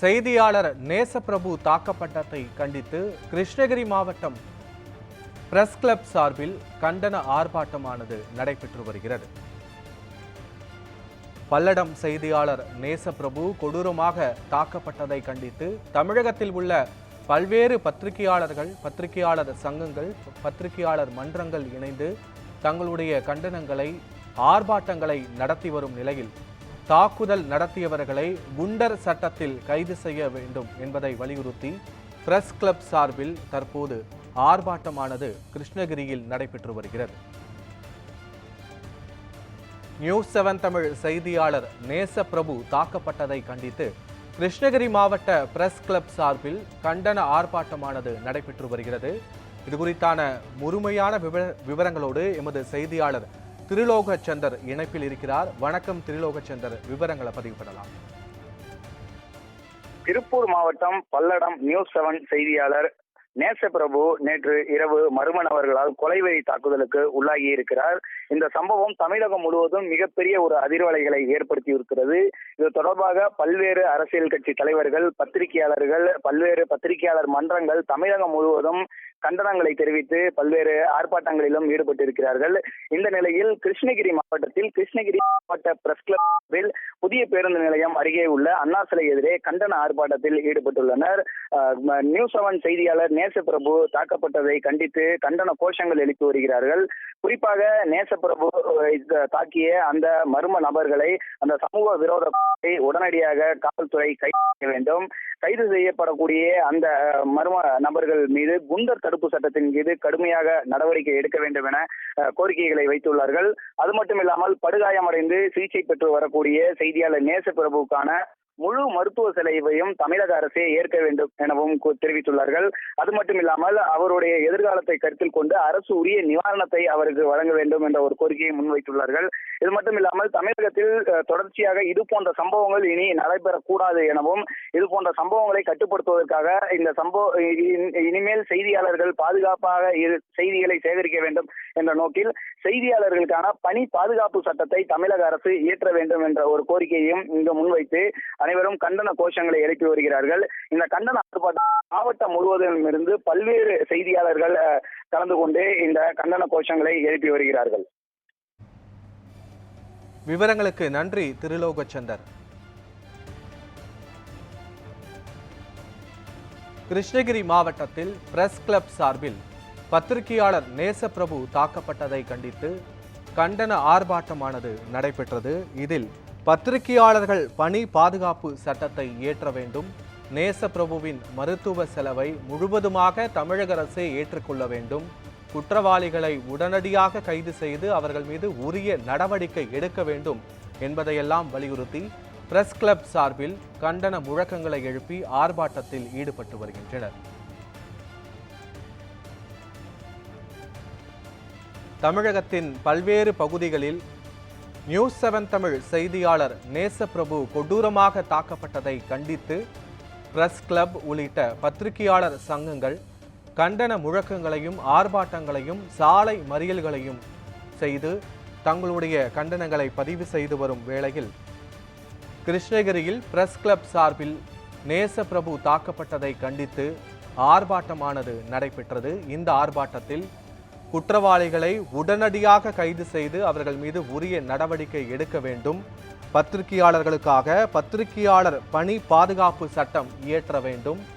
செய்தியாளர் நேசப்பிரபு தாக்கப்பட்டதை கண்டித்து கிருஷ்ணகிரி மாவட்டம் பிரஸ் கிளப் சார்பில் கண்டன ஆர்ப்பாட்டமானது நடைபெற்று வருகிறது. பல்லடம் செய்தியாளர் நேசப்பிரபு கொடூரமாக தாக்கப்பட்டதை கண்டித்து தமிழகத்தில் உள்ள பல்வேறு பத்திரிகையாளர்கள் பத்திரிகையாளர் சங்கங்கள் பத்திரிகையாளர் மன்றங்கள் இணைந்து தங்களுடைய கண்டனங்களை ஆர்ப்பாட்டங்களை நடத்தி வரும் நிலையில் தாக்குதல் நடத்தியவர்களை குண்டர் சட்டத்தில் கைது செய்ய வேண்டும் என்பதை வலியுறுத்தி பிரஸ் கிளப் சார்பில் தற்போது ஆர்ப்பாட்டமானது கிருஷ்ணகிரியில் நடைபெற்று வருகிறது. நியூஸ் செவன் தமிழ் செய்தியாளர் நேசப்பிரபு தாக்கப்பட்டதை கண்டித்து கிருஷ்ணகிரி மாவட்ட பிரஸ் கிளப் சார்பில் கண்டன ஆர்ப்பாட்டமானது நடைபெற்று வருகிறது. இது குறித்தான முழுமையான விவர- விவரங்களோடு எமது செய்தியாளர் திருலோகச்சந்தர் இணைப்பில் இருக்கிறார். வணக்கம் திருலோகச்சந்தர். விவரங்களை பதிவு பண்ணலாம். திருப்பூர் மாவட்டம் பல்லடம் நியூஸ் செவன் செய்தியாளர் நேசப்பிரபு நேற்று இரவு மர்ம கொலை கொலைவெறி தாக்குதலுக்கு உள்ளாகி இருக்கிறார். இந்த சம்பவம் தமிழகம் முழுவதும் மிகப்பெரிய ஒரு அதிர்வலைகளை ஏற்படுத்தி இருக்கிறது இது தொடர்பாக பல்வேறு அரசியல் கட்சி தலைவர்கள் பத்திரிகையாளர்கள் பல்வேறு பத்திரிகையாளர் மன்றங்கள் தமிழகம் முழுவதும் கண்டனங்களை தெரிவித்து பல்வேறு ஆர்ப்பாட்டங்களிலும் ஈடுபட்டிருக்கிறார்கள். இந்த நிலையில் கிருஷ்ணகிரி மாவட்டத்தில் கிருஷ்ணகிரி மாவட்ட பிரஸ் கிளப்பில் புதிய பேருந்து நிலையம் அருகே உள்ள அண்ணா சிலை எதிரே கண்டன ஆர்ப்பாட்டத்தில் ஈடுபட்டுள்ளனர். நியூஸ் செவன் செய்தியாளர் நேசப்பிரபு தாக்கப்பட்டதை கண்டித்து கண்டன கோஷங்கள் எழுப்பி வருகிறார்கள். குறிப்பாக நேசப்பிரபு தாக்கிய அந்த மர்ம நபர்களை அந்த சமூக விரோத உடனடியாக காவல்துறை கைது செய்ய வேண்டும். கைது செய்யப்படக்கூடிய அந்த மர்ம நபர்கள் மீது குண்டர் தடுப்பு சட்டத்தின் மீது கடுமையாக நடவடிக்கை எடுக்க வேண்டும் என கோரிக்கைகளை வைத்துள்ளார்கள். அது மட்டும் இல்லாமல் படுகாயமடைந்து சிகிச்சை பெற்று வரக்கூடிய செய்தியாளர் நேசப்பிரபுவுக்கான முழு மருத்துவ செலவையும் தமிழக அரசே ஏற்க வேண்டும் எனவும் தெரிவித்துள்ளார்கள். அது மட்டும் இல்லாமல் அவருடைய எதிர்காலத்தை கருத்தில் கொண்டு அரசு உரிய நிவாரணத்தை அவருக்கு வழங்க வேண்டும் என்ற ஒரு கோரிக்கையை முன்வைத்துள்ளார்கள். இது மட்டும் இல்லாமல் தமிழகத்தில் தொடர்ச்சியாக இது போன்ற சம்பவங்கள் இனி நடைபெறக்கூடாது எனவும் இது போன்ற சம்பவங்களை கட்டுப்படுத்துவதற்காக இந்த சம்பவ இனிமேல் செய்தியாளர்கள் பாதுகாப்பாக செய்திகளை சேகரிக்க வேண்டும் என்ற நோக்கில் செய்தியாளர்களுக்கான பணி பாதுகாப்பு சட்டத்தை தமிழக அரசு இயற்ற வேண்டும் என்ற ஒரு கோரிக்கையையும் இங்கு முன்வைத்து அனைவரும் கண்டன கோஷங்களை எழுப்பி வருகிறார்கள். இந்த கண்டன ஆர்ப்பாட்டம் மாவட்டம் முழுவதும் இருந்து பல்வேறு செய்தியாளர்கள் கலந்து கொண்டு இந்த கண்டன கோஷங்களை எழுப்பி வருகிறார்கள். விவரங்களுக்கு நன்றி திருலோகச்சந்தர். கிருஷ்ணகிரி மாவட்டத்தில் பிரஸ் கிளப் சார்பில் பத்திரிகையாளர் நேசப்பிரபு தாக்கப்பட்டதை கண்டித்து கண்டன ஆர்ப்பாட்டமானது நடைபெற்றது. இதில் பத்திரிகையாளர்கள் பணி பாதுகாப்பு சட்டத்தை இயற்ற வேண்டும். நேசப்பிரபுவின் மருத்துவ செலவை முழுவதுமாக தமிழக அரசே ஏற்றுக்கொள்ள வேண்டும். குற்றவாளிகளை உடனடியாக கைது செய்து அவர்கள் மீது உரிய நடவடிக்கை எடுக்க வேண்டும் என்பதையெல்லாம் வலியுறுத்தி பிரஸ் கிளப் சார்பில் கண்டன முழக்கங்களை எழுப்பி ஆர்ப்பாட்டத்தில் ஈடுபட்டு வருகின்றனர். தமிழகத்தின் பல்வேறு பகுதிகளில் நியூஸ் செவன் தமிழ் செய்தியாளர் நேசப்பிரபு கொடூரமாக தாக்கப்பட்டதை கண்டித்து பிரஸ் கிளப் உள்ளிட்ட பத்திரிகையாளர் சங்கங்கள் கண்டன முழக்கங்களையும் ஆர்ப்பாட்டங்களையும் சாலை மறியல்களையும் செய்து தங்களுடைய கண்டனங்களை பதிவு செய்து வரும் வேளையில் கிருஷ்ணகிரியில் பிரஸ் கிளப் சார்பில் நேசப்பிரபு தாக்கப்பட்டதை கண்டித்து ஆர்ப்பாட்டமானது நடைபெற்றது. இந்த ஆர்ப்பாட்டத்தில் குற்றவாளிகளை உடனடியாக கைது செய்து அவர்கள் மீது உரிய நடவடிக்கை எடுக்க வேண்டும். பத்திரிகையாளர்களுக்காக பத்திரிகையாளர் பணி பாதுகாப்பு சட்டம் இயற்ற வேண்டும்.